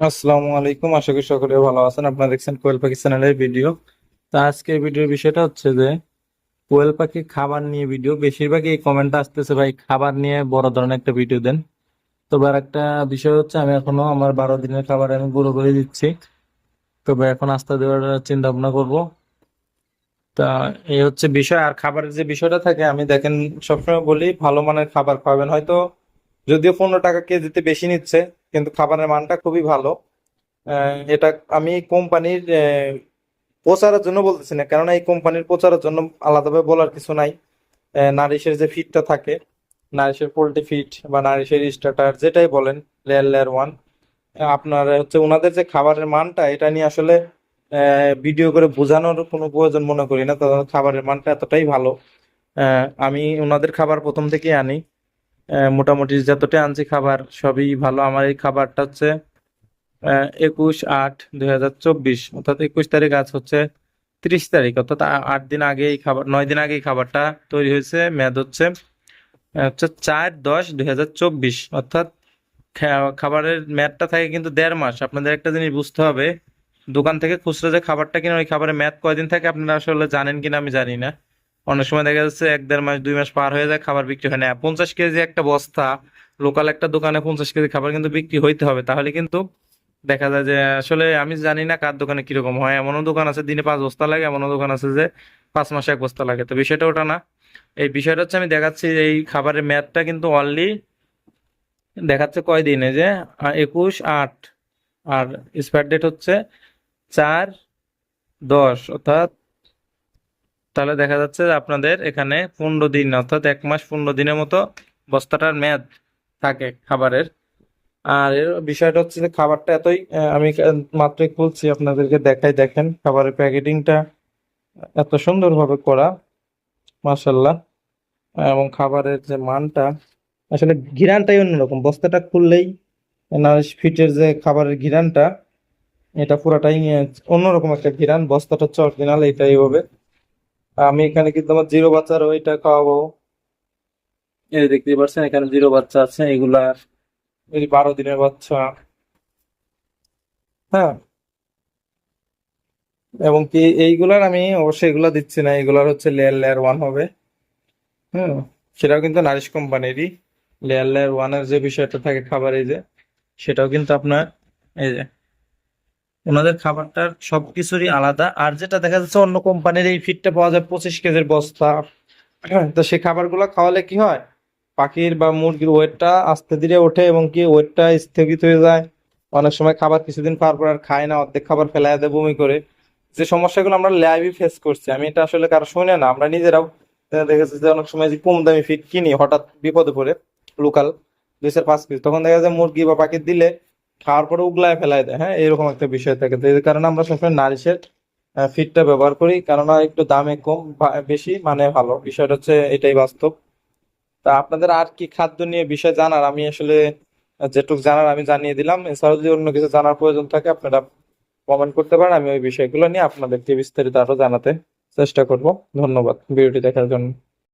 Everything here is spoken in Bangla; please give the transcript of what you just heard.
আসসালামু আলাইকুম। আশা করি সকলে ভালো আছেন। আপনারা দেখছেন কোয়েল পাখি চ্যানেলের ভিডিও। তা আজকে ভিডিওর বিষয়টা হচ্ছে যে, কোয়েল পাখি খাবার নিয়ে ভিডিও। বেশিরভাগই এই কমেন্টটা আসতেছে, ভাই, খাবার নিয়ে বড় ধরনের একটা ভিডিও দেন। তবে আর একটা বিষয় হচ্ছে, আমি এখনও আমার বারো দিনের খাবার আমি গুঁড়ো করে দিচ্ছি। তবে এখন আস্তে দেওয়ার চিন্তা ভাবনা করব। তা এই হচ্ছে বিষয়। আর খাবারের যে বিষয়টা থাকে, আমি দেখেন সবসময় বলি, ভালো মানের খাবার খাওয়াবেন। হয়তো যদিও পনেরো টাকা কেজিতে বেশি নিচ্ছে কিন্তু খাবারের মানটা খুবই ভালো। এটা আমি কোম্পানির প্রচারের জন্য বলতেছি না, কেননা এই কোম্পানির প্রচারের জন্য আলাদাভাবে বলার কিছু নাই। নারিশের যে ফিডটা থাকে, নারিশের পোল্ট্রি ফিড বা নারিশের স্টার্টার যেটাই বলেন লেয়ার লেয়ার ওয়ান আপনার হচ্ছে ওনাদের যে খাবারের মানটা, এটা নিয়ে আসলে ভিডিও করে বোঝানোর কোনো প্রয়োজন মনে করি না তাদের খাবারের মানটা এতটাই ভালো। আমি ওনাদের খাবার প্রথম থেকেই আনি। মোটামুটি যতটা আনছি খাবার, সবই ভালো। আমার এই খাবারটা হচ্ছে একুশ আট দুই হাজার চব্বিশ, অর্থাৎ একুশ তারিখ আজ হচ্ছে তিরিশ তারিখ, অর্থাৎ আট দিন আগে এই খাবার, নয় দিন আগে এই খাবারটা তৈরি হয়েছে। মেয়াদ হচ্ছে হচ্ছে চার দশ দুই হাজার চব্বিশ, অর্থাৎ খাবারের মেয়াদটা থাকে কিন্তু দেড় মাস। আপনাদের একটা জিনিস বুঝতে হবে, দোকান থেকে খুচরো যে খাবারটা কিনে ওই খাবারের মেয়াদ কয়দিন থাকে আপনারা আসলে জানেন কিনা আমি জানি না। অনেক সময় দেখা যাচ্ছে এক দেড় মাস, দুই মাস পার হয়ে যায়, খাবার বিক্রি হয় না। পঞ্চাশ কেজি একটা বস্তা লোকাল একটা দোকানে পঞ্চাশ কেজি খাবার কিন্তু বিক্রি হইতে হবে। তাহলে কিন্তু দেখা যায় যে, আসলে আমি জানি না কার দোকানে কীরকম হয়। এমনও দোকান আছে, দিনে পাঁচ বস্তা লাগে, এমনও দোকান আছে যে পাঁচ মাসে এক বস্তা লাগে। তো বিষয়টা ওটা না। এই বিষয়টা হচ্ছে আমি দেখাচ্ছি এই খাবারের মেয়াদটা কিন্তু অনলি দেখাচ্ছে কয়দিনে যে একুশ, আট, আর এক্সপায়ার ডেট হচ্ছে চার, দশ, অর্থাৎ তাহলে দেখা যাচ্ছে আপনাদের এখানে পনেরো দিন, অর্থাৎ এক মাস পনেরো দিনের মতো বস্তাটার মেয়াদ থাকে খাবারের। আর এর বিষয়টা হচ্ছে যে খাবারটা এতই আমি মাত্রই খুলছি আপনাদেরকে দেখাই, দেখেন খাবারের প্যাকেটিংটা এত সুন্দরভাবে করা মাশাল্লাহ এবং খাবারের যে মানটা, আসলে ঘিরানটাই অন্যরকম, বস্তাটা খুললেই নারিশ ফিটের যে খাবারের ঘিরানটা, এটা পুরাটাই অন্যরকম একটা ঘিরান, বস্তাটা হচ্ছে অরিজিনাল এটাই হবে। আমি এখানে কিন্তু আমার জিরো বাচ্চার ওইটা খাওয়াবো। এই দেখতে পাচ্ছেন এখানে জিরো বাচ্চা আছে, এগুলা এই বারো দিনের বাচ্চা। হ্যাঁ। এবং কি এইগুলার আমি অবশ্যই এগুলা দিচ্ছি না, এগুলার হচ্ছে লেয়ার লেয়ার ওয়ান হবে। হুম, সেটাও কিন্তু নারিশ কোম্পানিরই। লেয়ার লেয়ার ওয়ানের যে বিষয়টা থাকে খাবার এই যে, সেটাও কিন্তু আপনার, এই যে ওনাদের খাবারটার সবকিছুরই আলাদা। আর যেটা দেখা যাচ্ছে অন্য কোম্পানির এই ফিডটা পাওয়া যায় পঁচিশ কেজির বস্তা। তো সেই খাবারগুলো খাওয়ালে কি হয়? পাখির বা মুরগির ওয়েটটা আস্তে ধীরে ওঠে এবং কি ওয়েটটা স্থগিত হয়ে যায়। অনেক সময় খাবার কিছুদিন পার পর আর খায় না, অর্ধেক খাবার ফেলায় দেয় বমি করে। যে সমস্যাগুলো আমরা ল্যাবই ফেস করছি, আমি এটা আসলে কারও শুনে না, আমরা নিজেরাও দেখেছি যে অনেক সময় যে কম দামি ফিড কিনি হঠাৎ বিপদে পড়ে লোকাল দুই চার পাঁচ পিস তখন দেখা যায় মুরগি বা পাখি দিলে খাওয়ার পরে উগলায় ফেলায় দেয় হ্যাঁ? এরকম একটা বিষয় থাকে। তো এই কারণে আমরা সবসময় নারিশের ফিডটা ব্যবহার করি। কেননা একটু দামে কম বেশি মানে ভালো। বিষয়টা হচ্ছে এটাই বাস্তব। তা আপনাদের আর কি খাদ্য নিয়ে বিষয় জানার? আমি আসলে যেটুক জানার আমি জানিয়ে দিলাম। এছাড়াও যদি অন্য কিছু জানার প্রয়োজন থাকে, আপনারা কমেন্ট করতে পারেন। আমি ওই বিষয়গুলো নিয়ে আপনাদেরকে বিস্তারিত আরও জানাতে চেষ্টা করব। ধন্যবাদ ভিডিওটি দেখার জন্য।